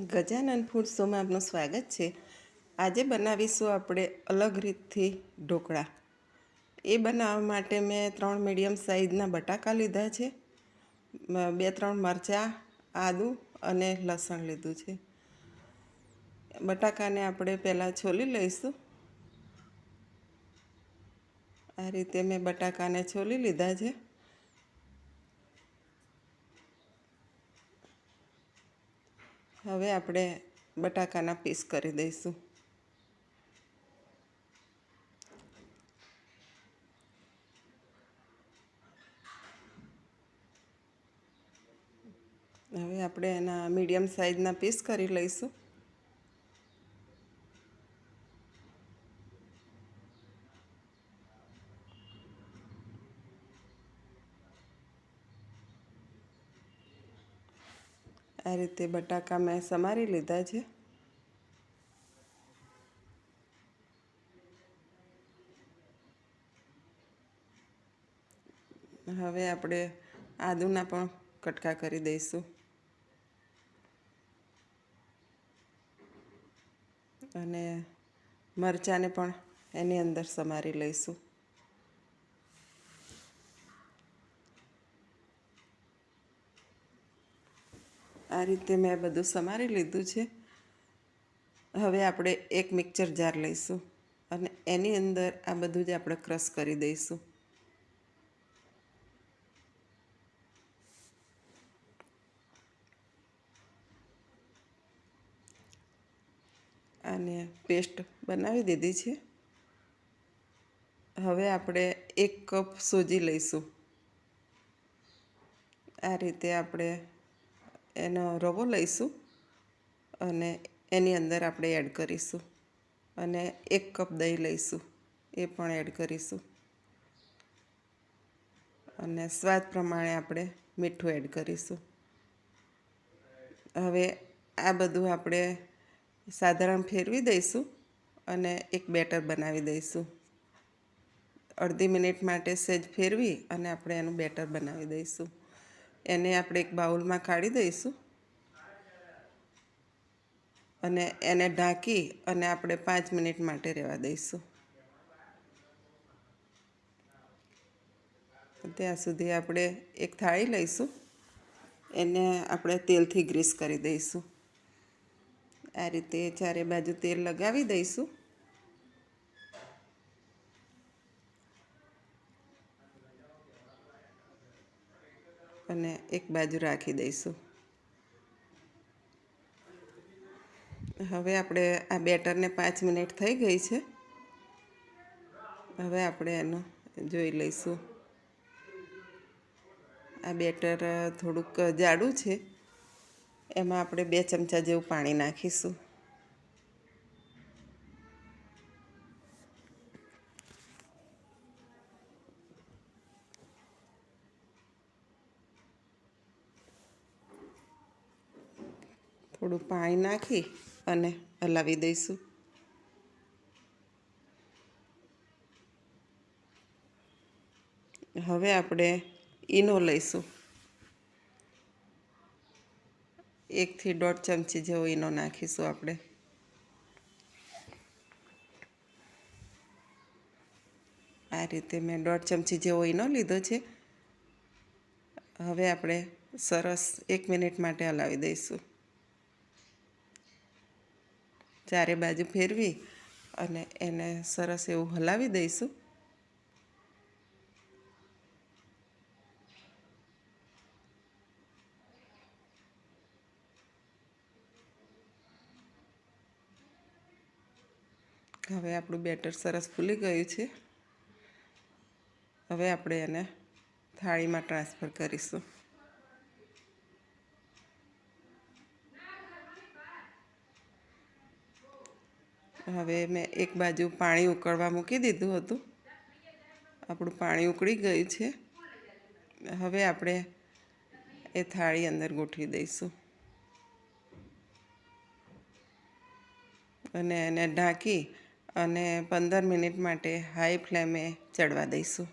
Gajanan food શોમાં આપનું સ્વાગત છે. આજે બનાવીશું આપણે અલગ રીતથી ઢોકળા. એ બનાવવા માટે મેં ત્રણ મીડિયમ સાઇઝના બટાકા લીધા છે. બે, ત્રણ મરચાં, આદું અને લસણ લીધું છે. બટાકાને આપણે પહેલાં છોલી લઈશું. આ રીતે મેં બટાકાને છોલી લીધા છે. હવે આપણે બટાકાના પીસ કરી દઈશું. હવે આપણે એના મીડિયમ સાઇઝના પીસ કરી લઈશું. આ રીતે બટાકા મેં સમારી લીધા છે. હવે આપણે આદુના પણ કટકા કરી દઈશું. અને મરચાંને પણ એની અંદર સમારી લઈશું. આ રીતે મેં બધું સમારી લીધું છે. હવે આપણે એક મિક્સર જાર લઈશું અને એની અંદર આ બધું જ આપણે ક્રશ કરી દઈશું. અને પેસ્ટ બનાવી દીધી છે. હવે આપણે એક કપ સોજી લઈશું. આ રીતે આપણે એનો રવો લઈશું અને એની અંદર આપણે એડ કરીશું અને એક કપ દહીં લઈશું, એ પણ એડ કરીશું. અને સ્વાદ પ્રમાણે આપણે મીઠું એડ કરીશું. હવે આ બધું આપણે સાધારણ ફેરવી દઈશું અને એક બેટર બનાવી દઈશું. અડધી મિનિટ માટે સહેજ ફેરવી અને આપણે એનું બેટર બનાવી દઈશું. એને આપણે એક બાઉલમાં કાઢી દઈશું. અને એને ઢાંકી અને આપણે પાંચ મિનિટ માટે રહેવા દઈશું. ત્યાં સુધી આપણે એક થાળી લઈશું. એને આપણે તેલથી ગ્રીસ કરી દઈશું. આ રીતે ચારે બાજુ તેલ લગાવી દઈશું. અને એક બાજુ રાખી દઈશું. હવે આપણે આ બેટરને પાંચ મિનિટ થઈ ગઈ છે. હવે આપણે એનો જોઈ લઈશું. આ બેટર થોડુંક જાડું છે. એમાં આપણે બે ચમચા જેવું પાણી નાખીશું. થોડું પાણી નાખી અને હલાવી દઈશું. હવે આપણે ઈનો લઈશું. એકથી દોઢ ચમચી જેવો ઈનો નાખીશું આપણે. આ રીતે મેં દોઢ ચમચી જેવો ઈનો લીધો છે. હવે આપણે સરસ એક મિનિટ માટે હલાવી દઈશું. ચારે બાજુ ફેરવી અને એને સરસ એવું હલાવી દઈશું. હવે આપણું બેટર સરસ ફૂલી ગયું છે. હવે આપણે એને થાળીમાં ટ્રાન્સફર કરીશું. હવે મેં એક બાજુ પાણી ઉકળવા મૂકી દીધું હતું. આપણું પાણી ઉકળી ગયું છે. હવે આપણે એ થાળી અંદર ગોઠવી દઈશું. અને એને ઢાંકી અને પંદર મિનિટ માટે હાઈ ફ્લેમે ચડવા દઈશું.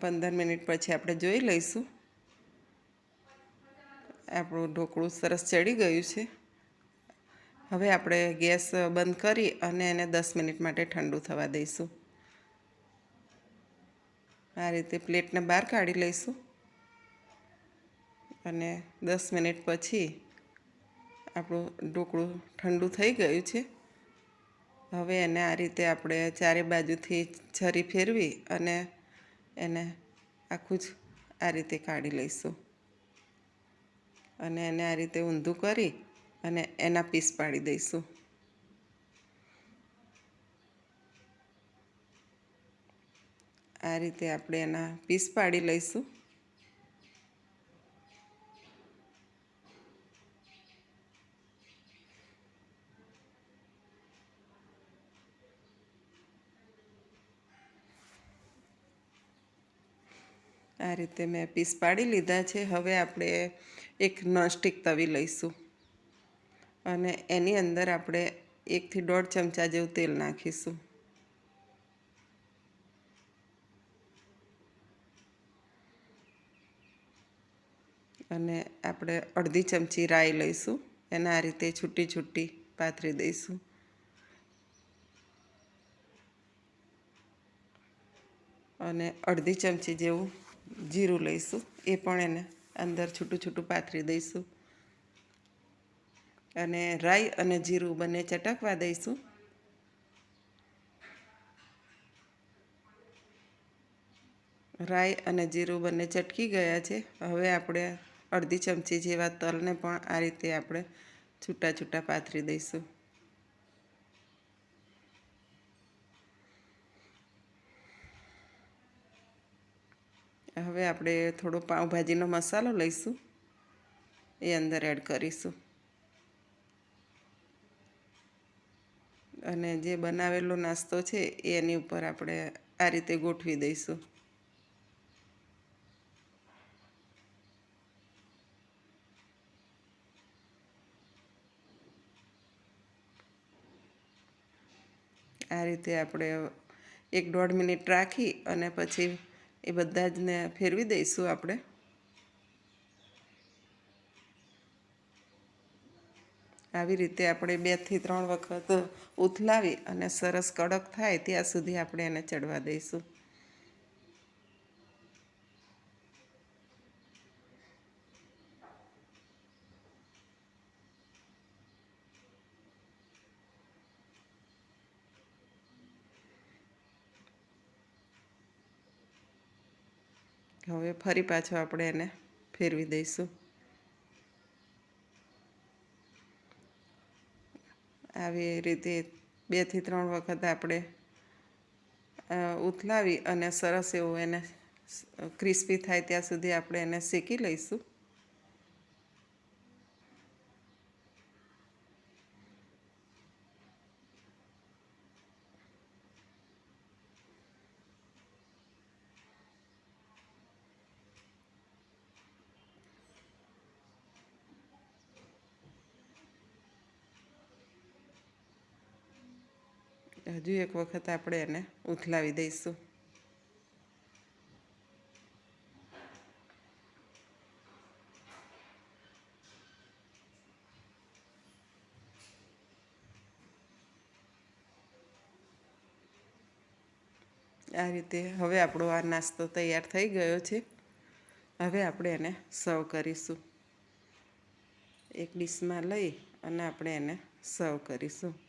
પંદર મિનિટ પછી આપણે જોઈ લઈશું. આપણું ઢોકળું સરસ ચડી ગયું છે. હવે આપણે ગેસ બંધ કરી અને એને દસ મિનિટ માટે ઠંડુ થવા દઈશું. આ રીતે પ્લેટને બહાર કાઢી લઈશું. અને દસ મિનિટ પછી આપણું ઢોકળું ઠંડુ થઈ ગયું છે. હવે એને આ રીતે આપણે ચારે બાજુથી છરી ફેરવી અને એને આખું જ આ રીતે કાઢી લઈશું. અને એને આ રીતે ઊંધું કરી અને એના પીસ પાડી દઈશું. આ રીતે આપણે એના પીસ પાડી લઈશું. આ રીતે મેં પીસ પાડી લીધા છે. હવે આપણે એક નોનસ્ટિક તવી લઈશું. અને એની અંદર આપણે એકથી દોઢ ચમચા જેવું તેલ નાખીશું. અને આપણે અડધી ચમચી રાઈ લઈશું. એને આ રીતે છૂટી છૂટી પાથરી દઈશું. અને અડધી ચમચી જેવું જીરું લઈશું. એ પણ એને અંદર છૂટું છૂટું પાથરી દઈશું. અને રાઈ અને જીરું બંને ચટકવા દઈશું. રાઈ અને જીરું બંને ચટકી ગયા છે. હવે આપણે અડધી ચમચી જેવા તલને પણ આ રીતે આપણે છૂટા છૂટા પાથરી દઈશું. હવે આપણે થોડો પાઉંભાજીનો મસાલો લઈશું. એ અંદર એડ કરીશું. અને જે બનાવેલો નાસ્તો છે એની ઉપર આપણે આ રીતે ગોઠવી દઈશું. આ રીતે આપણે એક દોઢ મિનિટ રાખી અને પછી એ બધા જને ફેરવી દઈશું આપણે. આવી રીતે આપણે બેથી ત્રણ વખત ઉથલાવી અને સરસ કડક થાય ત્યાં સુધી આપણે એને ચડવા દઈશું. હવે ફરી પાછો આપણે એને ફેરવી દઈશું. આવી રીતે બેથી ત્રણ વખત આપણે ઉથલાવી અને સરસ એવું એને ક્રિસ્પી થાય ત્યાં સુધી આપણે એને શેકી લઈશું. હજુ એક વખત આપણે એને ઉથલાવી દઈશું. આ રીતે હવે આપણો આ નાસ્તો તૈયાર થઈ ગયો છે. હવે આપણે એને સર્વ કરીશું. એક ડીશમાં લઈ અને આપણે એને સર્વ કરીશું.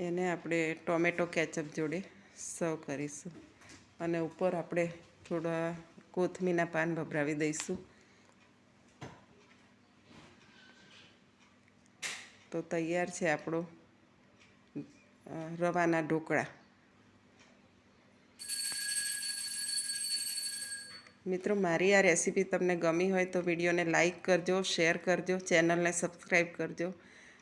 એને આપણે ટોમેટો કેચઅપ જોડે સર્વ કરીશું. અને ઉપર આપણે થોડા કોથમીના પાન ભભરાવી દઈશું. તો તૈયાર છે આપણો રવાના ઢોકળા. મિત્રો, મારી આ રેસીપી તમને ગમી હોય તો વિડીયોને લાઈક કરજો, શેર કરજો, ચેનલને સબસ્ક્રાઈબ કરજો.